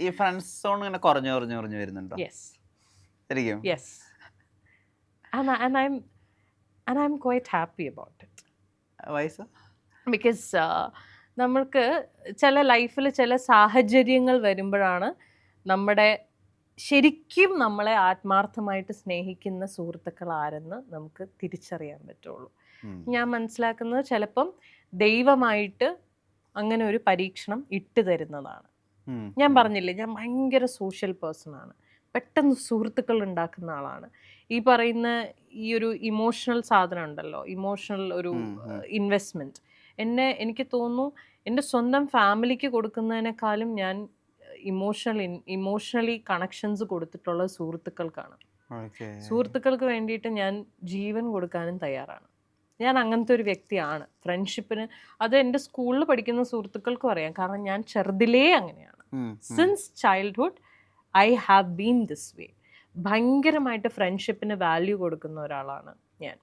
ഈ friends zone ഇങ്ങനെ കുറഞ്ഞു കുറഞ്ഞു കുറഞ്ഞു വരുന്നുണ്ടോ? യെസ് ശരിക്കും? Yes and, I- and i'm and i'm quite happy about it. വയസ്സ് ബിക്കോസ് നമ്മൾക്ക് ചില ലൈഫിൽ ചില സാഹചര്യങ്ങൾ വരുമ്പോഴാണ് നമ്മുടെ ശരിക്കും നമ്മളെ ആത്മാർത്ഥമായിട്ട് സ്നേഹിക്കുന്ന സുഹൃത്തുക്കൾ ആരെന്ന് നമുക്ക് തിരിച്ചറിയാൻ പറ്റുള്ളൂ. ഞാൻ മനസ്സിലാക്കുന്നത് ചിലപ്പം ദൈവമായിട്ട് അങ്ങനെ ഒരു പരീക്ഷണം ഇട്ട് തരുന്നതാണ്. ഞാൻ പറഞ്ഞില്ലേ ഞാൻ ഭയങ്കര സോഷ്യൽ പേഴ്സൺ ആണ്. പെട്ടെന്ന് സുഹൃത്തുക്കൾ ഉണ്ടാക്കുന്ന ആളാണ്. ഈ പറയുന്ന ഈ ഒരു ഇമോഷണൽ സാധനം ഉണ്ടല്ലോ ഇമോഷണൽ ഒരു. ഇൻവെസ്റ്റ്മെന്റ് എന്നെ എനിക്ക് തോന്നുന്നു എന്റെ സ്വന്തം ഫാമിലിക്ക് കൊടുക്കുന്നതിനേക്കാളും ഞാൻ ഇമോഷണൽ ഇമോഷണലി കണക്ഷൻസ് കൊടുത്തിട്ടുള്ള സുഹൃത്തുക്കൾക്കാണ്. സുഹൃത്തുക്കൾക്ക് വേണ്ടിയിട്ട് ഞാൻ ജീവൻ കൊടുക്കാനും തയ്യാറാണ്. ഞാൻ അങ്ങനത്തെ ഒരു വ്യക്തിയാണ്. ഫ്രണ്ട്ഷിപ്പിന് അത് എന്റെ സ്കൂളിൽ പഠിക്കുന്ന സുഹൃത്തുക്കൾക്കും അറിയാം. കാരണം ഞാൻ ചെറുതിലേ അങ്ങനെയാണ്. Since childhood I have been this way ഭയങ്കരമായിട്ട് ഫ്രണ്ട്ഷിപ്പിന് വാല്യൂ കൊടുക്കുന്ന ഒരാളാണ് ഞാൻ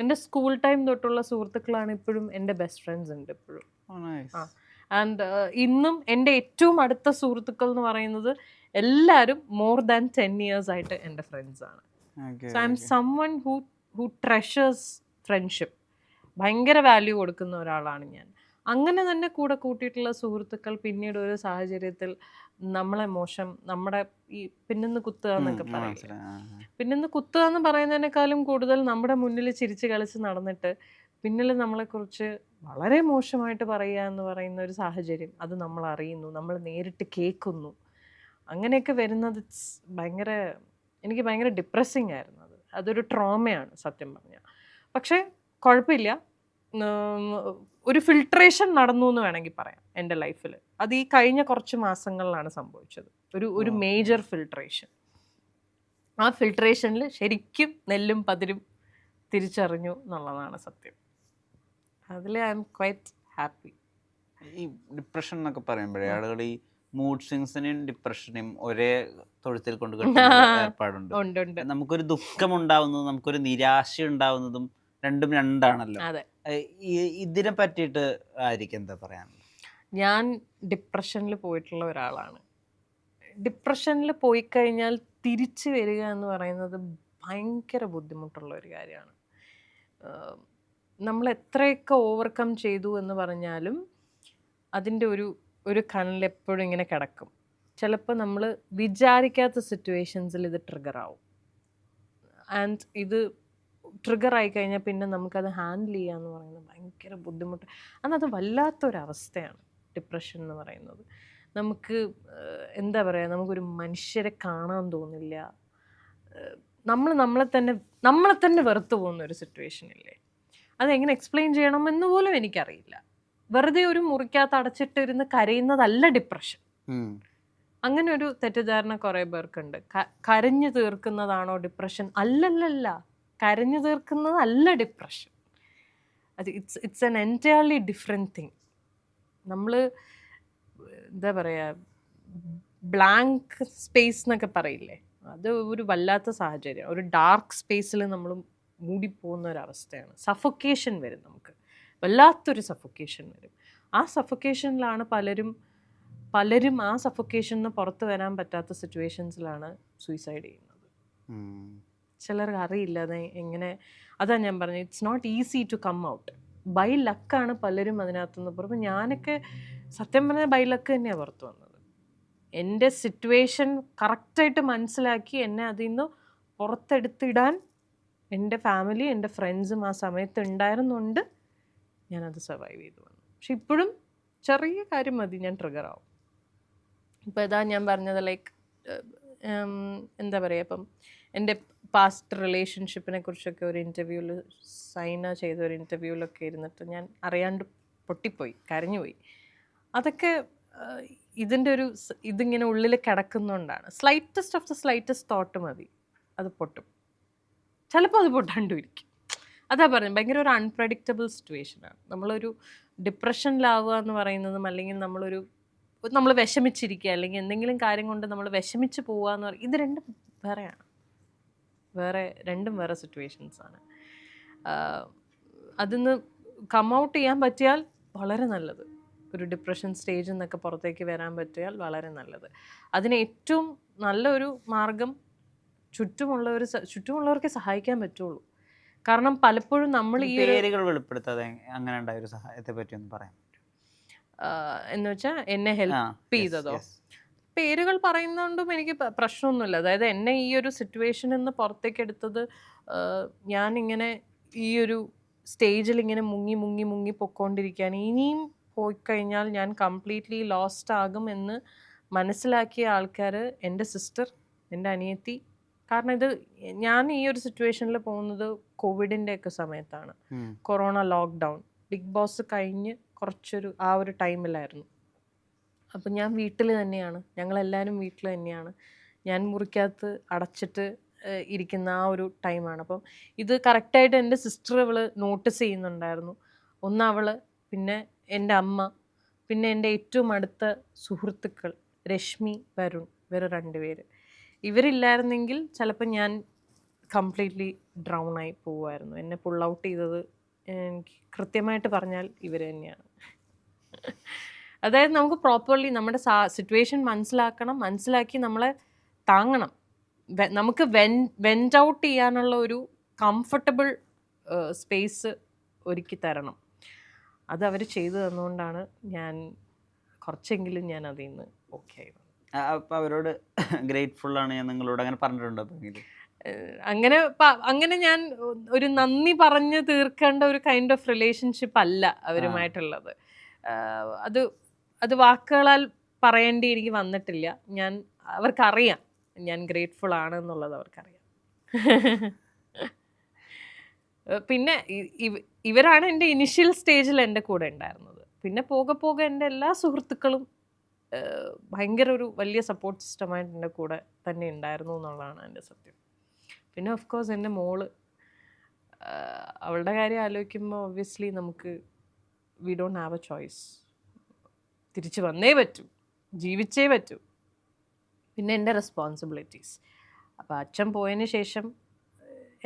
എന്റെ സ്കൂൾ ടൈം തൊട്ടുള്ള സുഹൃത്തുക്കളാണ് ഇപ്പോഴും എന്റെ ബെസ്റ്റ് ഫ്രണ്ട്സ് ഉണ്ട് ഇപ്പോഴും Oh. ആ. ആൻഡ് ഇന്നും എന്റെ ഏറ്റവും അടുത്ത സുഹൃത്തുക്കൾ എന്ന് പറയുന്നത് എല്ലാവരും മോർ ദാൻ ടെൻ ഇയേഴ്സ് ആയിട്ട് എന്റെ ഫ്രണ്ട്സ് ആണ് Okay, so I'm. Someone who who treasures friendship ഭയങ്കര വാല്യൂ കൊടുക്കുന്ന ഒരാളാണ് ഞാൻ അങ്ങനെ തന്നെ കൂടെ കൂട്ടിയിട്ടുള്ള സുഹൃത്തുക്കൾ പിന്നീട് ഒരു സാഹചര്യത്തിൽ നമ്മളെ മോശം നമ്മുടെ ഈ പിന്നിന്ന് കുത്തുക എന്നൊക്കെ പറയാം പിന്നെന്ന് കുത്തുക എന്ന് പറയുന്നതിനേക്കാളും കൂടുതൽ നമ്മുടെ മുന്നിൽ ചിരിച്ച് കളിച്ച് നടന്നിട്ട് പിന്നിൽ നമ്മളെക്കുറിച്ച് വളരെ മോശമായിട്ട് പറയുക എന്ന് പറയുന്ന ഒരു സാഹചര്യം അത് നമ്മൾ അറിയുന്നു നമ്മൾ നേരിട്ട് കേൾക്കുന്നു. അങ്ങനെയൊക്കെ വരുന്നത് ഭയങ്കര എനിക്ക് ഭയങ്കര ഡിപ്രസ്സിങ് ആയിരുന്നു അത്. അതൊരു ട്രോമയാണ് സത്യം പറഞ്ഞാൽ. പക്ഷേ കുഴപ്പമില്ല. ഒരു ഫിൽട്രേഷൻ നടന്നു എന്ന് വേണമെങ്കിൽ പറയാം എന്റെ ലൈഫിൽ അത് ഈ കഴിഞ്ഞ കുറച്ച് മാസങ്ങളിലാണ് സംഭവിച്ചത്. ഒരു ഒരു. മേജർ ഫിൽട്രേഷൻ ആ ഫിൽട്രേഷനിൽ ശരിക്കും നെല്ലും പതിരും തിരിച്ചറിഞ്ഞു എന്നുള്ളതാണ് സത്യം. അതിൽ ഐ എം ക്വൈറ്റ് ഹാപ്പി. ഈ ഡിപ്രഷൻ എന്നൊക്കെ പറയുമ്പോഴേ ആളുകൾ ഈ മൂഡ് സ്വിങ്സിനെയും ഡിപ്രഷനെയും ഒരേ തൊഴുത്തിൽ കൊണ്ട് ഏർപ്പാടുണ്ട്. നമുക്കൊരു ദുഃഖം ഉണ്ടാവുന്നതും നമുക്കൊരു നിരാശ ഉണ്ടാവുന്നതും രണ്ടും രണ്ടാണല്ലോ. ഇതിനെ പറ്റിയിട്ട് ആയിരിക്കും എന്താ പറയാനുള്ളത്? ഞാൻ ഡിപ്രഷനിൽ പോയിട്ടുള്ള ഒരാളാണ്. ഡിപ്രഷനിൽ പോയി കഴിഞ്ഞാൽ തിരിച്ചു വരിക എന്ന് പറയുന്നത് ഭയങ്കര ബുദ്ധിമുട്ടുള്ള ഒരു കാര്യമാണ്. നമ്മൾ എത്രയൊക്കെ ഓവർകം ചെയ്തു എന്ന് പറഞ്ഞാലും അതിന്റെ ഒരു ഒരു കണ്ണിൽ എപ്പോഴും ഇങ്ങനെ കിടക്കും. ചിലപ്പോൾ നമ്മൾ വിചാരിക്കാത്ത സിറ്റുവേഷൻസിൽ ഇത് ട്രിഗർ ആവും. ആൻഡ് ഇത് ട്രിഗർ ആയി കഴിഞ്ഞാൽ പിന്നെ നമുക്കത് ഹാൻഡിൽ ചെയ്യുക എന്ന് പറയുന്നത് ഭയങ്കര ബുദ്ധിമുട്ട്. അന്നത് വല്ലാത്തൊരവസ്ഥയാണ് ഡിപ്രഷൻ എന്ന് പറയുന്നത്. നമുക്ക് എന്താ പറയുക നമുക്കൊരു മനുഷ്യരെ കാണാൻ തോന്നില്ല. നമ്മൾ നമ്മളെ തന്നെ നമ്മളെ തന്നെ വെറുത്തു പോകുന്ന ഒരു സിറ്റുവേഷൻ ഇല്ലേ? അതെങ്ങനെ എക്സ്പ്ലെയിൻ ചെയ്യണമെന്ന് പോലും എനിക്കറിയില്ല. വെറുതെ ഒരു മുറിക്കകത്ത് അടച്ചിട്ടിരുന്ന് കരയുന്നതല്ല ഡിപ്രഷൻ. അങ്ങനെ ഒരു തെറ്റിദ്ധാരണ കുറേ പേർക്കുണ്ട്. കരഞ്ഞു തീർക്കുന്നതാണോ ഡിപ്രഷൻ? അല്ലല്ലല്ല. കരഞ്ഞു തീർക്കുന്നതല്ല ഡിപ്രഷൻ അത് it's it's an entirely different thing നമ്മൾ എന്താ പറയുക ബ്ലാങ്ക് സ്പേസ് എന്നൊക്കെ പറയില്ലേ? അത് ഒരു വല്ലാത്ത സാഹചര്യം. ഒരു ഡാർക്ക് സ്പേസിൽ നമ്മൾ മൂടിപ്പോകുന്ന ഒരവസ്ഥയാണ് സഫൊക്കേഷൻ വരും നമുക്ക്. വല്ലാത്തൊരു സഫൊക്കേഷൻ വരും. ആ സഫൊക്കേഷനിലാണ് പലരും പലരും ആ സഫൊക്കേഷനിൽ നിന്ന് പുറത്ത് വരാൻ പറ്റാത്ത സിറ്റുവേഷൻസിലാണ് സൂയിസൈഡ് ചെയ്യുന്നത്. ചിലർക്ക് അറിയില്ല അത് എങ്ങനെ. അതാണ് ഞാൻ പറഞ്ഞത് it's not easy to come out by ലക്കാണ് പലരും അതിനകത്തുനിന്ന് പുറത്ത്. ഞാനൊക്കെ സത്യം പറഞ്ഞാൽ ബൈ ലക്ക് തന്നെയാണ് പുറത്ത് വന്നത്. എന്റെ സിറ്റുവേഷൻ കറക്റ്റായിട്ട് മനസ്സിലാക്കി എന്നെ അതിൽ നിന്ന് പുറത്തെടുത്തിടാൻ എന്റെ ഫാമിലി എന്റെ ഫ്രണ്ട്സും ആ സമയത്ത് ഉണ്ടായിരുന്നുണ്ട്. ഞാനത് സർവൈവ് ചെയ്തു വന്നു. പക്ഷെ ഇപ്പോഴും ചെറിയ കാര്യം മതി ഞാൻ ട്രിഗർ ആവും. ഇപ്പോൾ ഇതാ ഞാൻ പറഞ്ഞത് ലൈക്ക് എന്താ പറയുക ഇപ്പം എന്റെ പാസ്റ്റ് റിലേഷൻഷിപ്പിനെ കുറിച്ചൊക്കെ ഒരു ഇന്റർവ്യൂവിൽ സൈന ചെയ്ത ഒരു ഇന്റർവ്യൂവിലൊക്കെ ഇരുന്നിട്ട് ഞാൻ അറിയാണ്ട് പൊട്ടിപ്പോയി കരഞ്ഞുപോയി. അതൊക്കെ ഇതിന്റെ ഒരു ഇതിങ്ങനെ ഉള്ളിൽ കിടക്കുന്നതുകൊണ്ടാണ് slightest of the slightest thought മതി അത് പൊട്ടും. ചിലപ്പോൾ അത് പൊട്ടാണ്ടും ഇരിക്കും അതാ പറഞ്ഞത് ഭയങ്കര ഒരു അൺപ്രഡിക്റ്റബിൾ സിറ്റുവേഷനാണ് നമ്മളൊരു ഡിപ്രഷനിലാവുക എന്ന് പറയുന്നതും അല്ലെങ്കിൽ നമ്മളൊരു നമ്മൾ വിഷമിച്ചിരിക്കുക അല്ലെങ്കിൽ എന്തെങ്കിലും കാര്യം കൊണ്ട് നമ്മൾ വിഷമിച്ച് പോവുക എന്ന് പറയുന്നത് ഇത് രണ്ടും വേറെയാണ്. വേറെ രണ്ടും വേറെ സിറ്റുവേഷൻസ് ആണ്. അതിന്ന് കം ഔട്ട് ചെയ്യാൻ പറ്റിയാൽ വളരെ നല്ലത്. ഒരു ഡിപ്രഷൻ സ്റ്റേജിൽ നിന്നൊക്കെ പുറത്തേക്ക് വരാൻ പറ്റിയാൽ വളരെ നല്ലത്. അതിന് ഏറ്റവും നല്ലൊരു മാർഗം ചുറ്റുമുള്ളവർ ചുറ്റുമുള്ളവർക്ക് സഹായിക്കാൻ പറ്റുള്ളൂ. കാരണം പലപ്പോഴും നമ്മൾ ഈ പേരുകൾ വെളിപ്പെടുത്താതെ അങ്ങനെ ഉണ്ടായ ഒരു സഹായത്തെ പറ്റി ഒന്ന് പറയാൻ എന്ന് വെച്ചാൽ എന്നെ ഹെൽപ്പ് ചെയ്തതോ? പേരുകൾ പറയുന്നതുകൊണ്ടും എനിക്ക് പ്രശ്നമൊന്നുമില്ല. അതായത് എന്നെ ഈ ഒരു സിറ്റുവേഷൻ നിന്ന് പുറത്തേക്ക് എടുത്തത് ഞാനിങ്ങനെ ഈ ഒരു സ്റ്റേജിൽ ഇങ്ങനെ മുങ്ങി മുങ്ങി മുങ്ങി പൊക്കോണ്ടിരിക്കുകയാണ്. ഇനിയും പോയി കഴിഞ്ഞാൽ ഞാൻ കംപ്ലീറ്റ്ലി ലോസ്റ്റ് ആകും എന്ന് മനസ്സിലാക്കിയ ആൾക്കാർ എന്റെ സിസ്റ്റർ എന്റെ അനിയത്തി. കാരണം ഇത് ഞാൻ ഈ ഒരു സിറ്റുവേഷനിൽ പോകുന്നത് കോവിഡിന്റെ ഒക്കെ സമയത്താണ്. കൊറോണ ലോക്ക്ഡൗൺ ബിഗ് ബോസ് കഴിഞ്ഞ് കുറച്ചൊരു ആ ഒരു ടൈമിലായിരുന്നു അപ്പം ഞാൻ വീട്ടിൽ തന്നെയാണ്. ഞങ്ങളെല്ലാവരും വീട്ടിൽ തന്നെയാണ്. ഞാൻ മുറിക്കകത്ത് അടച്ചിട്ട് ഇരിക്കുന്ന ആ ഒരു ടൈമാണ് അപ്പം ഇത് കറക്റ്റായിട്ട് എന്റെ സിസ്റ്റർ അവൾ നോട്ടീസ് ചെയ്യുന്നുണ്ടായിരുന്നു. ഒന്ന് അവൾ പിന്നെ എന്റെ അമ്മ പിന്നെ എന്റെ ഏറ്റവും അടുത്ത സുഹൃത്തുക്കൾ രശ്മി വരുൺ ഇവർ രണ്ടുപേര്. ഇവരില്ലായിരുന്നെങ്കിൽ ചിലപ്പോൾ ഞാൻ കംപ്ലീറ്റ്ലി ഡ്രൗൺ ആയി പോവുമായിരുന്നു. എന്നെ പുൾ ഔട്ട് ചെയ്തത് എനിക്ക് കൃത്യമായിട്ട് പറഞ്ഞാൽ ഇവർ തന്നെയാണ്. അതായത് നമുക്ക് പ്രോപ്പർലി നമ്മുടെ സിറ്റുവേഷൻ മനസ്സിലാക്കണം മനസ്സിലാക്കി നമ്മളെ താങ്ങണം. വെ- നമുക്ക് വെൻ വെന്റ് ഔട്ട് ചെയ്യാനുള്ള ഒരു കംഫർട്ടബിൾ സ്പേസ് ഒരുക്കി തരണം. അത് അവർ ചെയ്തു തന്നുകൊണ്ടാണ് ഞാൻ കുറച്ചെങ്കിലും ഞാൻ അതിൽ നിന്ന് ഓക്കെ ആയിരുന്നു അപ്പം അവരോട് ഗ്രേറ്റ്ഫുൾ ആണ് ഞാൻ നിങ്ങളോട് അങ്ങനെ പറഞ്ഞിട്ടുണ്ടോ അങ്ങനെ അങ്ങനെ ഞാൻ ഒരു നന്ദി പറഞ്ഞ് തീർക്കേണ്ട ഒരു കൈൻഡ് ഓഫ് റിലേഷൻഷിപ്പ് അല്ല അവരുമായിട്ടുള്ളത്. അത് അത് വാക്കുകളാൽ പറയേണ്ടി എനിക്ക് വന്നിട്ടില്ല. ഞാൻ അവർക്കറിയാം. ഞാൻ ഗ്രേറ്റ്ഫുൾ ആണ് എന്നുള്ളത് അവർക്കറിയാം. പിന്നെ ഇവരാണ് എന്റെ ഇനിഷ്യൽ സ്റ്റേജിൽ എന്റെ കൂടെ ഉണ്ടായിരുന്നത്. പിന്നെ പോകെ പോകെ എന്റെ എല്ലാ സുഹൃത്തുക്കളും ഭയങ്കര ഒരു വലിയ സപ്പോർട്ട് സിസ്റ്റമായിട്ട് എന്റെ കൂടെ തന്നെ ഉണ്ടായിരുന്നു എന്നുള്ളതാണ് എന്റെ സത്യം. പിന്നെ ഓഫ് കോഴ്സ് എന്റെ മോൾ അവളുടെ കാര്യം ആലോചിക്കുമ്പോൾ ഒബ്വിയസ്ലി നമുക്ക് we don't have a choice തിരിച്ചു വന്നേ പറ്റൂ ജീവിച്ചേ പറ്റൂ. പിന്നെ എന്റെ റെസ്പോൺസിബിലിറ്റീസ് അപ്പോൾ അച്ഛൻ പോയതിന് ശേഷം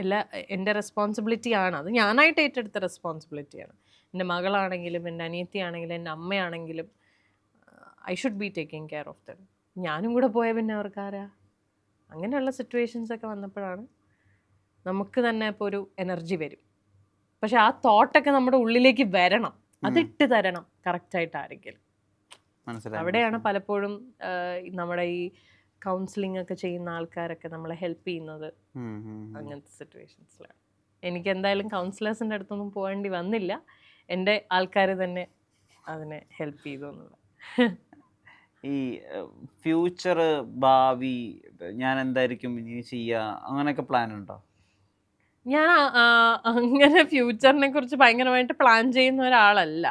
എല്ലാ എന്റെ റെസ്പോൺസിബിലിറ്റി ആണ്. അത് ഞാനായിട്ട് ഏറ്റെടുത്ത റെസ്പോൺസിബിലിറ്റിയാണ് എന്റെ മകളാണെങ്കിലും എന്റെ അനിയത്തിയാണെങ്കിലും എന്റെ അമ്മയാണെങ്കിലും I should be taking care of them ഞാനും കൂടെ പോയ പിന്നെ അവർക്കാരാ അങ്ങനെയുള്ള സിറ്റുവേഷൻസ് ഒക്കെ വന്നപ്പോഴാണ് നമുക്ക് തന്നെ ഇപ്പോൾ ഒരു എനർജി വരും. പക്ഷെ ആ തോട്ടൊക്കെ നമ്മുടെ ഉള്ളിലേക്ക് വരണം. അതിട്ട് തരണം. കറക്റ്റായിട്ട് ആരെങ്കിലും. അവിടെയാണ് പലപ്പോഴും നമ്മുടെ ഈ കൗൺസിലിംഗ് ഒക്കെ ചെയ്യുന്ന ആൾക്കാരൊക്കെ നമ്മളെ ഹെൽപ്പ് ചെയ്യുന്നത്. അങ്ങനത്തെ സിറ്റുവേഷൻസിലാണ് എനിക്ക് എന്തായാലും കൗൺസിലേഴ്സിന്റെ അടുത്തൊന്നും പോകേണ്ടി വന്നില്ല. എന്റെ ആൾക്കാർ തന്നെ അതിനെ ഹെൽപ്പ് ചെയ്തു എന്നുള്ളത് ഈ ഫ്യൂച്ചർ ഭാവി ഞാൻ എന്തായിരിക്കും ഇനി ചെയ്യുക അങ്ങനെയൊക്കെ പ്ലാൻ ഉണ്ടോ? ഞാൻ അങ്ങനെ ഫ്യൂച്ചറിനെ കുറിച്ച് ഭയങ്കരമായിട്ട് പ്ലാൻ ചെയ്യുന്ന ഒരാളല്ല.